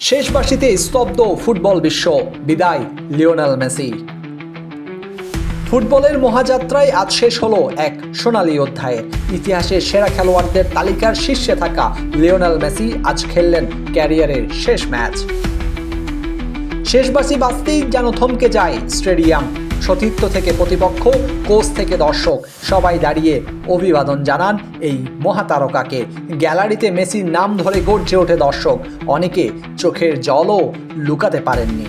শেষ বাসিতে স্তব্ধ ফুটবল বিশ্ব। বিদায়, লিওনাল মেসি। ফুটবলের মহাযাত্রায় আজ শেষ হলো এক সোনালি অধ্যায়ে। ইতিহাসের সেরা খেলোয়াড়দের তালিকার শীর্ষে থাকা লিওনাল মেসি আজ খেললেন ক্যারিয়ারের শেষ ম্যাচ। শেষ বাসি বাঁচতেই যেন থমকে যায় স্টেডিয়াম। সতীর্থ থেকে প্রতিপক্ষ, কোচ থেকে দর্শক। সবাই দাঁড়িয়ে অভিবাদন জানান এই মহাতারকাকে। গ্যালারিতে মেসির নাম ধরে গর্জে ওঠে দর্শক। অনেকে চোখের জলও লুকাতে পারেননি।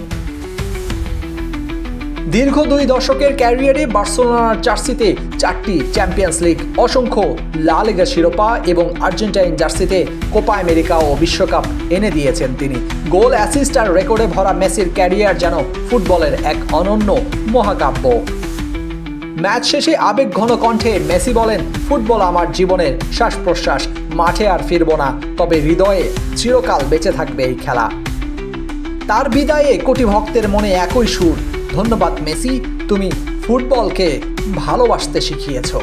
দীর্ঘ দুই দশকের ক্যারিয়ারে বার্সেলোনার জার্সিতে চারটি চ্যাম্পিয়ন্স লিগ, অসংখ্য লা লিগা শিরোপা এবং আর্জেন্টাইন জার্সিতে কোপা আমেরিকা ও বিশ্বকাপ এনে দিয়েছেন তিনি। গোল অ্যাসিস্ট আর রেকর্ডে ভরা মেসির ক্যারিয়ার যেন ফুটবলের এক অনন্য মহাকাব্য। ম্যাচ শেষে আবেগ ঘন কণ্ঠে মেসি বলেন, ফুটবল আমার জীবনের শ্বাস প্রশ্বাস মাঠে আর ফিরব না, তবে হৃদয়ে চিরকাল বেঁচে থাকবে এই খেলা। তার বিদায়ে কোটি ভক্তের মনে একই সুর ধন্যবাদ মেসি তুমি ফুটবলকে ভালোবাসতে শিখিয়েছো।